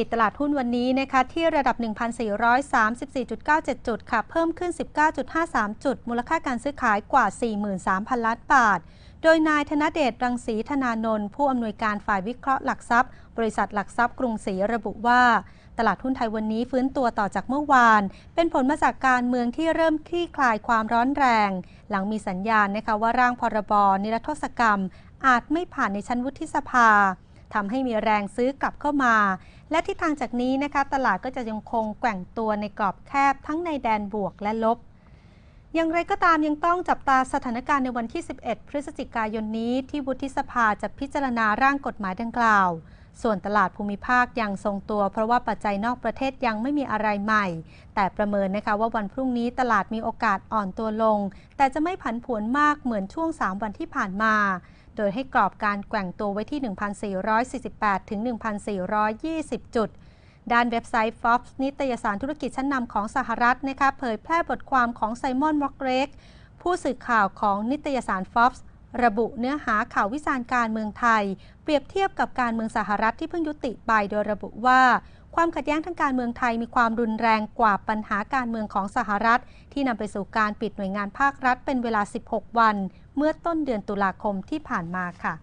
ปิดตลาดหุ้นวันนี้นะคะที่ระดับ 1,434.97 จุดค่ะ เพิ่มขึ้น 19.53 จุด มูลค่าการซื้อขายกว่า 43,000 ล้านบาท โดยนายธนเดชรังสีธนานนท์ผู้อำนวยการฝ่ายวิเคราะห์หลักทรัพย์ บริษัทหลักทรัพย์กรุงศรีระบุว่าตลาดหุ้นไทยวันนี้ฟื้นตัวต่อจากเมื่อวาน เป็นผลมาจากการเมืองที่เริ่มคลี่คลายความร้อนแรง หลังมีสัญญาณนะคะว่าร่างพรบนิรโทษกรรม อาจไม่ผ่านในชั้นวุฒิสภา ทำให้มีแรงซื้อกลับเข้ามา และทิศทางจากนี้นะคะตลาดก็จะยังคงแกว่งตัวในกรอบแคบทั้งในแดนบวกและลบ อย่างไรก็ตามยังต้องจับตาสถานการณ์ในวันที่ 11 พฤศจิกายนนี้ที่วุฒิสภาจะพิจารณาร่างกฎหมายดังกล่าว ส่วนตลาดภูมิภาคยังทรงตัวเพราะว่าปัจจัยนอกประเทศยังไม่มีอะไรใหม่ แต่ประเมินนะคะว่าวันพรุ่งนี้ตลาดมีโอกาสอ่อนตัวลง แต่จะไม่ผันผวนมากเหมือนช่วง 3 วันที่ผ่านมา โดยให้กรอบการแกว่งตัวไว้ที่ 1,448 ถึง 1,420 จุด ด้านเว็บไซต์ Forbes นิตยสารธุรกิจชั้นนำของสหรัฐนะคะเผยแพร่บทความของไซมอน มอกเรกผู้สื่อข่าวของนิตยสาร Forbes ระบุเนื้อหาข่าววิจารณ์การเมืองไทย เปรียบเทียบกับการเมืองสหรัฐที่เพิ่งยุติไปโดยระบุว่า ความขัดแย้งทางการเมืองไทยมีความรุนแรงกว่าปัญหาการเมืองของสหรัฐ ที่นำไปสู่การปิดหน่วยงานภาครัฐเป็นเวลา 16 วัน เมื่อต้นเดือนตุลาคมที่ผ่านมาค่ะ